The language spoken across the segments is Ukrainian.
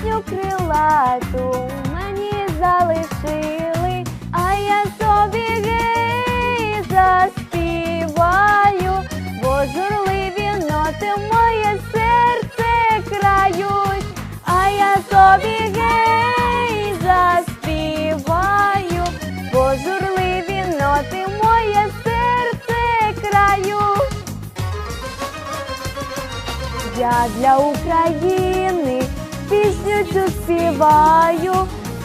пісню крилату мені залишили, а я собі гей заспіваю, бо журливі ноти моє серце крають, а я собі гей заспіваю, бо журливі ноти моє серце краю, Я для України пісню цю співаю,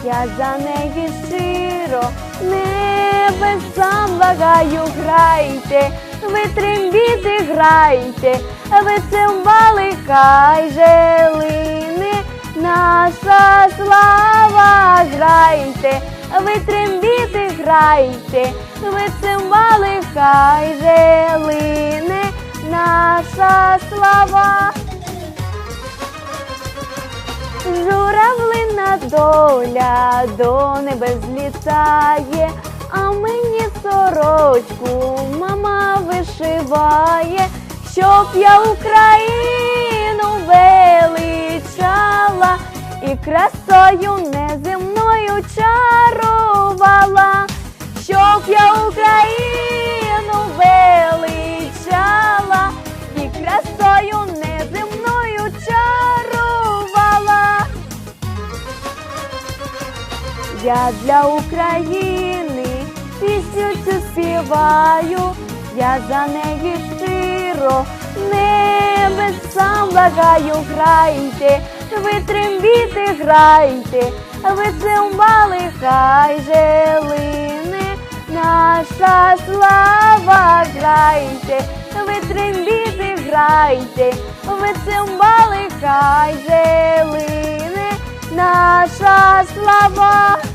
я за неї щиро небесам благаю, грайте, ви трембіти грайте, ви цимбали, хай же наша слава. Грайте, ви трембіти грайте, ви цимбали, хай же наша слава. Журавлина доля до небес літає, а мені сорочку мама вишиває, щоб я Україну величала і красою неземною чарувала, Я для України пісню цю співаю, я за неї щиро небесам благаю, грайте, ви трембіти грайте, ви цимбали, хай же лине наша слава. Грайте, ви трембіти грайте, ви цимбали, хай же наша слава.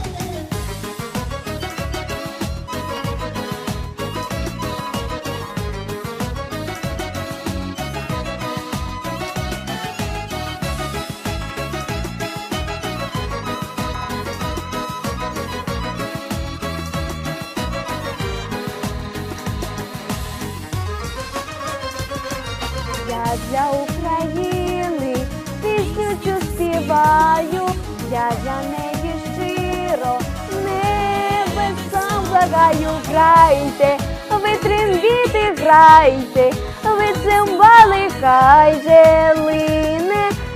Для України. Пісню цю співаю, я за неї щиро. Небесам благаю, грайте, ви трембіти грайте, ви цимбали, хай же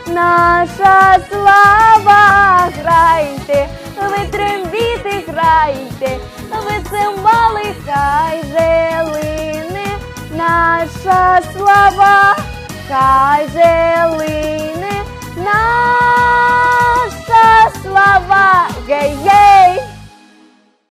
наша слава, грайте, ви трембіти грайте, ви цимбали, хай же наша слава. Cais é lindo.